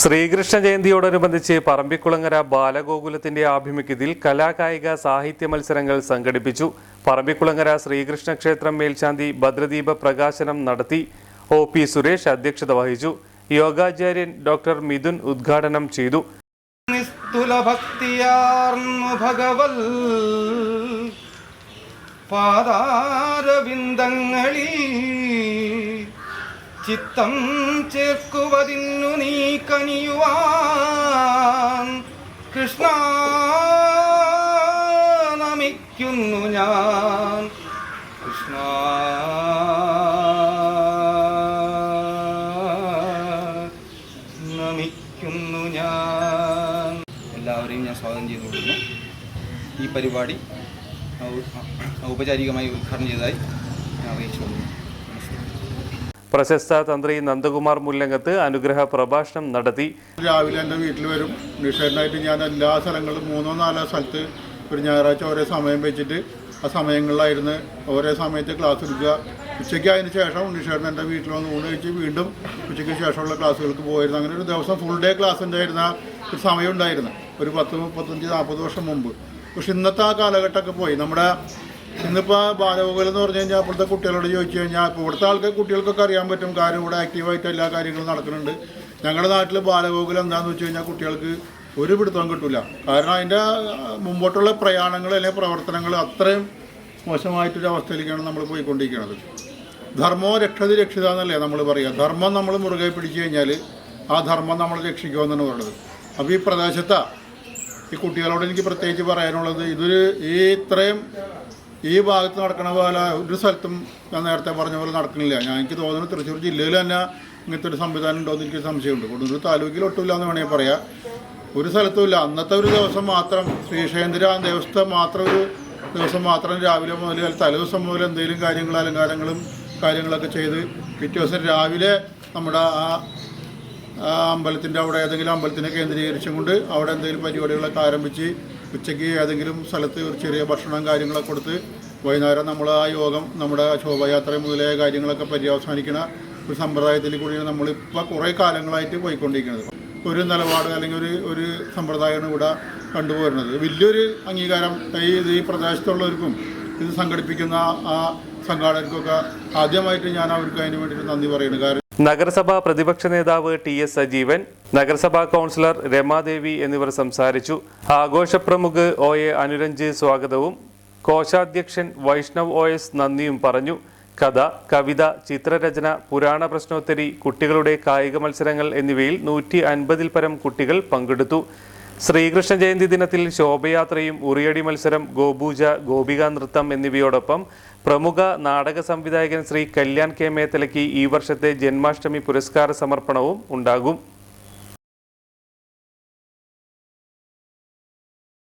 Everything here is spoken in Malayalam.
Sreekrishna ജയന്തിയോടനുബന്ധിച്ച് പറമ്പിക്കുളങ്ങര ബാലഗോകുലത്തിന്റെ ആഭിമുഖ്യത്തിൽ കലാകായിക സാഹിത്യ മത്സരങ്ങൾ സംഘടിപ്പിച്ചു. പറമ്പിക്കുളങ്ങര ശ്രീകൃഷ്ണ ക്ഷേത്രം മേൽശാന്തി ഭദ്രദീപ പ്രകാശനം നടത്തി ഒ പി സുരേഷ് അധ്യക്ഷത വഹിച്ചു. യോഗാചാര്യൻ ഡോക്ടർ മിഥുൻ ഉദ്ഘാടനം ചെയ്തു. പാദാരവിന്ദങ്ങളിൽ ചിത്തം ചേർക്കുവതിന്നു നീ കനിയുവാൻ. കൃഷ്ണ നമിക്കുന്നു ഞാൻ. കൃഷ്ണ നമിക്കുന്നു ഞാൻ. എല്ലാവരെയും ഞാൻ സ്വാഗതം ചെയ്തു കൊടുക്കുന്നു ഈ പരിപാടി ഔപചാരികമായി ഉദ്ഘാടനം ചെയ്തതായി ഞാൻ അറിയിച്ചു കൊടുക്കുന്നു പ്രശസ്ത തന്ത്രി നന്ദകുമാർ മുല്ലങ്ങത്ത് അനുഗ്രഹ പ്രഭാഷണം നടത്തി. രാവിലെ എന്റെ വീട്ടിൽ വരും. നിഷേധനായിട്ട് ഞാൻ എല്ലാ സ്ഥലങ്ങളിലും മൂന്നോ നാലോ സ്ഥലത്ത് ഒരു ഞായറാഴ്ച ഓരോ സമയം വെച്ചിട്ട് ആ സമയങ്ങളിലായിരുന്നു ഓരോ സമയത്ത് ക്ലാസ് എടുക്കുക. ഉച്ചയ്ക്ക് അതിന് ശേഷം നിഷേധൻ എന്റെ വീട്ടിൽ വന്ന് ഊണ് കഴിച്ച് വീണ്ടും ഉച്ചയ്ക്ക് ശേഷമുള്ള ക്ലാസ്സുകൾക്ക് പോയിരുന്നു. അങ്ങനെ ഒരു ദിവസം ഫുൾ ഡേ ക്ലാസ് ഉണ്ടായിരുന്ന ഒരു സമയം ഉണ്ടായിരുന്നു. ഒരു പത്ത് മുപ്പത്തഞ്ച് നാൽപ്പത് വർഷം മുമ്പ്. പക്ഷെ ഇന്നത്തെ ആ കാലഘട്ടമൊക്കെ പോയി. നമ്മുടെ ഇന്നിപ്പോൾ ബാലഗോകുലം എന്ന് പറഞ്ഞു കഴിഞ്ഞാൽ അപ്പോഴത്തെ കുട്ടികളോട് ചോദിച്ചു കഴിഞ്ഞാൽ ഇപ്പോൾ ഇവിടുത്തെ ആൾക്ക് കുട്ടികൾക്കൊക്കെ അറിയാൻ പറ്റും കാര്യം ഇവിടെ ആക്റ്റീവായിട്ട് എല്ലാ കാര്യങ്ങളും നടക്കുന്നുണ്ട്. ഞങ്ങളുടെ നാട്ടിൽ ബാലഗോകുലം എന്താണെന്ന് വെച്ച് കഴിഞ്ഞാൽ കുട്ടികൾക്ക് ഒരു പിടുത്തവും കിട്ടില്ല കാരണം അതിന്റെ മുമ്പോട്ടുള്ള പ്രയാണങ്ങൾ അല്ലെങ്കിൽ പ്രവർത്തനങ്ങൾ അത്രയും മോശമായിട്ടൊരു അവസ്ഥയിലേക്കാണ് നമ്മൾ പോയിക്കൊണ്ടിരിക്കുന്നത് ധർമ്മോ രക്ഷതി രക്ഷിത എന്നല്ലേ നമ്മൾ പറയുക ധർമ്മം നമ്മൾ മുറുകെ പിടിച്ചു കഴിഞ്ഞാൽ ആ ധർമ്മം നമ്മൾ രക്ഷിക്കുമെന്നാണ് പറയുന്നത് അപ്പോൾ ഈ പ്രദേശത്താ ഈ കുട്ടികളോട് എനിക്ക് പ്രത്യേകിച്ച് പറയാനുള്ളത്. ഇതൊരു ഈ ഇത്രയും ഈ ഭാഗത്ത് നടക്കണ പോലെ ഒരു സ്ഥലത്തും ഞാൻ നേരത്തെ പറഞ്ഞ പോലെ നടക്കണില്ല. ഞാൻ എനിക്ക് തോന്നുന്നു തൃശ്ശൂർ ജില്ലയിൽ തന്നെ ഇങ്ങനത്തെ ഒരു സംവിധാനം ഉണ്ടോ എന്ന് എനിക്ക് സംശയമുണ്ട്. കൊടുങ്ങല്ലൂർ താലൂക്കിൽ ഒട്ടുമില്ല എന്ന് വേണമെങ്കിൽ പറയാം. ഒരു സ്ഥലത്തുമില്ല അന്നത്തെ ഒരു ദിവസം മാത്രം ശ്രീശേന്ദ്ര ദേവസ്ഥ മാത്രം ഒരു ദിവസം മാത്രം രാവിലെ മുതൽ അല്ലെങ്കിൽ തലേദിവസം മുതൽ എന്തെങ്കിലും കാര്യങ്ങൾ അലങ്കാരങ്ങളും കാര്യങ്ങളൊക്കെ ചെയ്ത് പിറ്റേ ദിവസം രാവിലെ നമ്മുടെ ആ അമ്പലത്തിന്റെ അവിടെ ഏതെങ്കിലും അമ്പലത്തിനെ കേന്ദ്രീകരിച്ചും കൊണ്ട് അവിടെ എന്തെങ്കിലും പരിപാടികളൊക്കെ ആരംഭിച്ച് ഉച്ചയ്ക്ക് ഏതെങ്കിലും സ്ഥലത്ത് ഒരു ചെറിയ ഭക്ഷണം കാര്യങ്ങളൊക്കെ കൊടുത്ത് വൈകുന്നേരം നമ്മൾ ആ യോഗം നമ്മുടെ ശോഭയാത്ര മുതലായ കാര്യങ്ങളൊക്കെ പര്യവസാനിക്കുന്ന ഒരു സമ്പ്രദായത്തിൽ കൂടിയാണ് നമ്മളിപ്പോൾ കുറേ കാലങ്ങളായിട്ട് പോയിക്കൊണ്ടിരിക്കുന്നത്. ഒരു നിലപാട് അല്ലെങ്കിൽ ഒരു ഒരു സമ്പ്രദായമാണ് ഇവിടെ കണ്ടുപോരുന്നത്. വലിയൊരു അംഗീകാരം ഈ ഈ പ്രദേശത്തുള്ളവർക്കും ഇത് സംഘടിപ്പിക്കുന്ന ആ സംഘാടകർക്കൊക്കെ ആദ്യമായിട്ട് ഞാൻ അവർക്ക് അതിന് വേണ്ടിയിട്ട് നന്ദി പറയുന്നു. കാരണം നഗരസഭാ പ്രതിപക്ഷ നേതാവ് ടി എസ് സജീവൻ നഗരസഭാ കൗൺസിലർ രമാദേവി എന്നിവർ സംസാരിച്ചു. ആഘോഷ പ്രമുഖ് ഒ എ അനുരഞ്ജ് സ്വാഗതവും കോശാധ്യക്ഷൻ വൈഷ്ണവ് ഒ എസ് നന്ദിയും പറഞ്ഞു. കഥ കവിത ചിത്രരചന പുരാണ പ്രശ്നോത്തരി കുട്ടികളുടെ കായിക മത്സരങ്ങൾ എന്നിവയിൽ നൂറ്റി അൻപതിൽ പരം കുട്ടികൾ പങ്കെടുത്തു. ശ്രീകൃഷ്ണ ജയന്തി ദിനത്തിൽ ശോഭയാത്രയും ഉറിയടി മത്സരം ഗോപൂജ ഗോപിക നൃത്തം എന്നിവയോടൊപ്പം പ്രമുഖ നാടക സംവിധായകൻ ശ്രീ കല്യാൺ കെ മേത്തലയ്ക്ക് ഈ വർഷത്തെ ജന്മാഷ്ടമി പുരസ്കാര സമർപ്പണവും ഉണ്ടാകും.